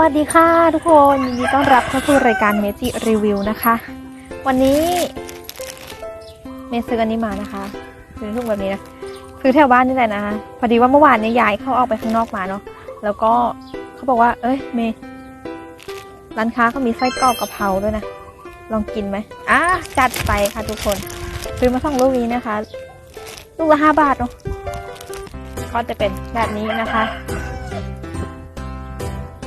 วัสดีค่ะทุกคนยินดีต้อนรับเข้าสู่รายการเมจิรีวิวนะคะ วันนี้เมซื้ออันนี้มานะคะซื้อทุกแบบนี้นะซื้อแถวบ้านนี่แหละนะคะพอดีว่าเมื่อวานเนี่ยยายเขาออกไปข้างนอกมาเนาะแล้วก็เขาบอกว่า เอ้ยเมร้านค้าเขามีไส้กรอกกะเพราด้วยนะลองกินไหมอะจัดไปค่ะทุกคน ซื้อมาสองลูกนี้นะคะ ลูกละห้าบาทเนาะก็จะเป็นแบบนี้นะคะ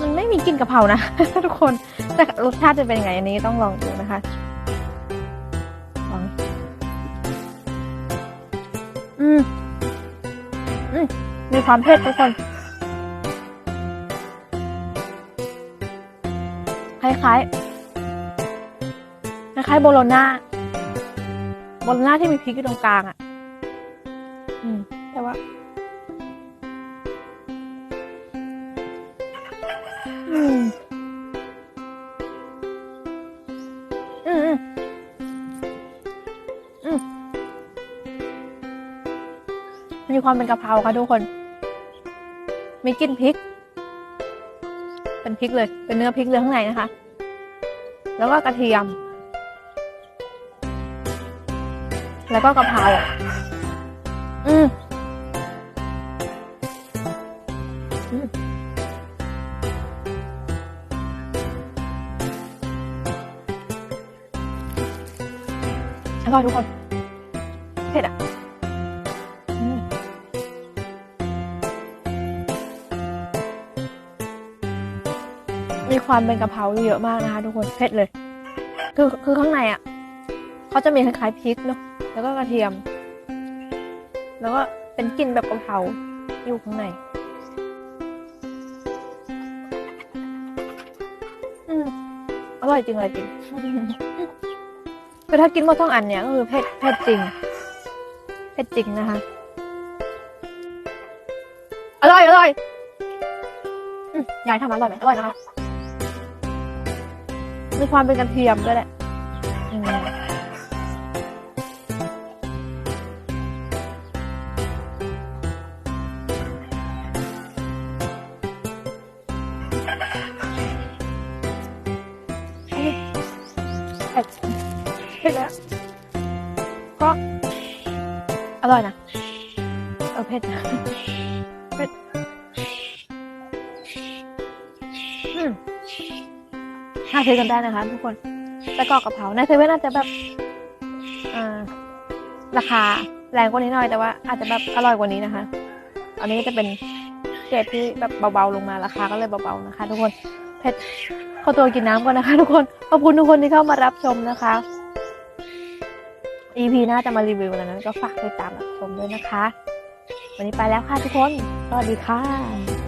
มันไม่มีกลิ่นกะเพรานะ ทุกคนแต่รสชาติจะเป็นยังไงอันนี้ต้องลองดูนะคะลองอืมอืมมีความเผ็ดทุกคนคล้ายๆคล้ายๆโบโลน่าโบโลน่าที่มีพริกอยู่ตรงกลางอะ อืม แต่ว่า มีความเป็นกะเพราค่ะทุกคน มีกลิ่นพริก เป็นพริกเลย เป็นเนื้อพริกเลยข้างในนะคะ แล้วก็กระเทียม แล้วก็กะเพรา อืมอืม อร่อยทุกคน เผ็ดอะมีความเป็นกะเพราเยอะมากนะคะทุกคนเผ็ดเลย คือคือข้างในอะเขาจะมีคล้ายๆพริกเนาะแล้วก็กระเทียม แล้วก็เป็นกลิ่นแบบกะเพราอยู่ข้างในอืมอร่อยจริงเลยจริง คือถ้ากินหมดทั้งอันเนี้ยก็คือเผ็ดเผ็ดจริงเผ็ดจริงนะคะ อร่อยอร่อยอยายทำอร่อยไหมอร่อยนะคะมีความเป็นกระเทียมด้วยแหละอืมอืมเผ็ด ผ็ดแล้วก็อร่อยนะ เออเผ็ดนะเผ็ดอืมหาซื้อกันได้นะคะ ทุกคนแต่กอกกะเพราในเซเว่นอาจจะแบบอ่าราคาแรงกว่านี้หน่อยแต่ว่า อาจจะแบบอร่อยกว่านี้นะคะ อันนี้จะเป็นเกรดที่แบบเบาๆลงมาราคาก็เลยเบาๆนะคะ ทุกคนเผ็ดขอตัวกินน้ำก่อนนะคะ ทุกคนขอบคุณทุกคนที่เข้ามารับชมนะคะ EP หน้าจะมารีวิวแล้วนั้นก็ฝากติดตามรับชมด้วยนะคะ วันนี้ไปแล้วค่ะทุกคน สวัสดีค่ะ